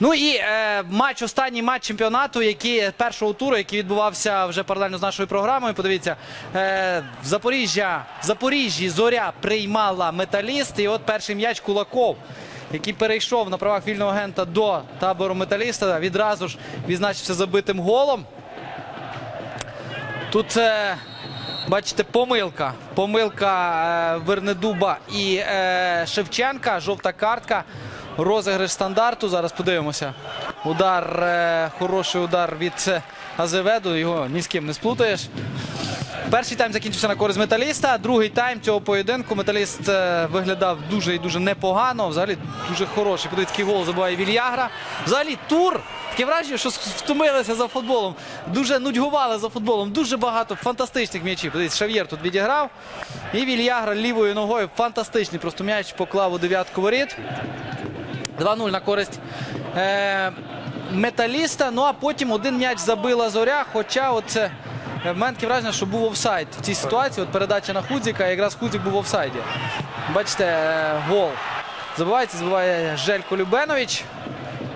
Ну і е, матч, останній матч чемпіонату, який першого туру, який відбувався вже паралельно з нашою програмою. Подивіться, е, в Запоріжжя, в Запоріжжі зоря приймала металіст. І от перший м'яч Кулаков, який перейшов на правах вільного агента до табору металіста, відразу ж відзначився забитим голом. Тут, е, бачите, помилка. Помилка е, Вернедуба і е, Шевченка. Жовта картка. Розіграш стандарту. Зараз подивимося. Удар, е, хороший удар від е, Азеведу. Його ні з ким не сплутаєш. Перший тайм закінчився на користь металіста. Другий тайм цього поєдинку металіст е, виглядав дуже і дуже непогано. Взагалі дуже хороший. Подивіться, гол забиває Вільягра. Взагалі тур. Таке враження, що втомилися за футболом. Дуже нудьгували за футболом. Дуже багато фантастичних м'ячів. Подивіться, Шав'єр тут відіграв. І Вільягра лівою ногою. Фантастичний просто м'яч поклав у дев'ятку воріт. 2-0 на користь е, металіста. Ну а потім один м'яч забила зоря. Хоча оце е, в мене таке враження, що був офсайд в цій ситуації. От передача на Худзіка, і якраз Худзік був в офсайді. Бачите, е, гол. Забивається, забиває Желько Любенович.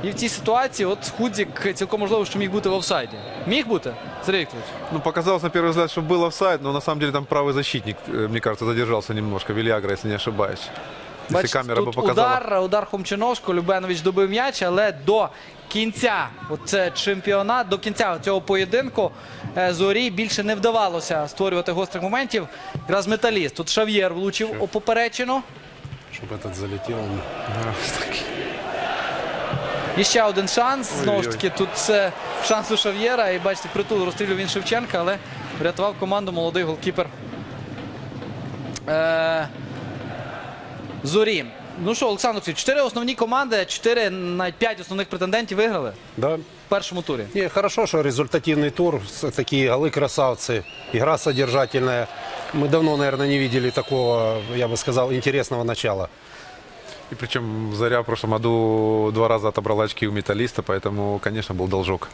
І в цій ситуації от Худзік цілком можливо, що міг бути в офсайді. Міг бути? Сергій Вікторович? Ну, показалось на первый взгляд, что был офсайд, но на самом деле там правый защитник, э, мне кажется, задержался немножко. Вильягра, если не ошибаюсь. Если Бачите, камера бы тут показала. удар, удар Хомчиновського, Любенович добив м'яч, але до кінця оце чемпіонат, до кінця цього поєдинку е, зорі більше не вдавалося створювати гострих моментів. Якраз металіст. Тут Шав'єр влучив у поперечину. Чтобы этот залетел. он- І ще один шанс. Знову ж Ой-ой. таки, тут це шанс у Шав'єра. І бачите, притул розстрілював він Шевченка, але врятував команду молодий голкіпер. Е, Зорі. Ну що, Олександр Олексійович, чотири основні команди, чотири, навіть п'ять основних претендентів виграли Да. в першому турі. Не, хорошо, что результативный тур, с- такие голы красавцы, игра содержательная. Мы давно, наверное, не видели такого, я бы сказал, интересного начала. И причем Заря в прошлом году два раза отобрала очки у металлиста, поэтому, конечно, был должок.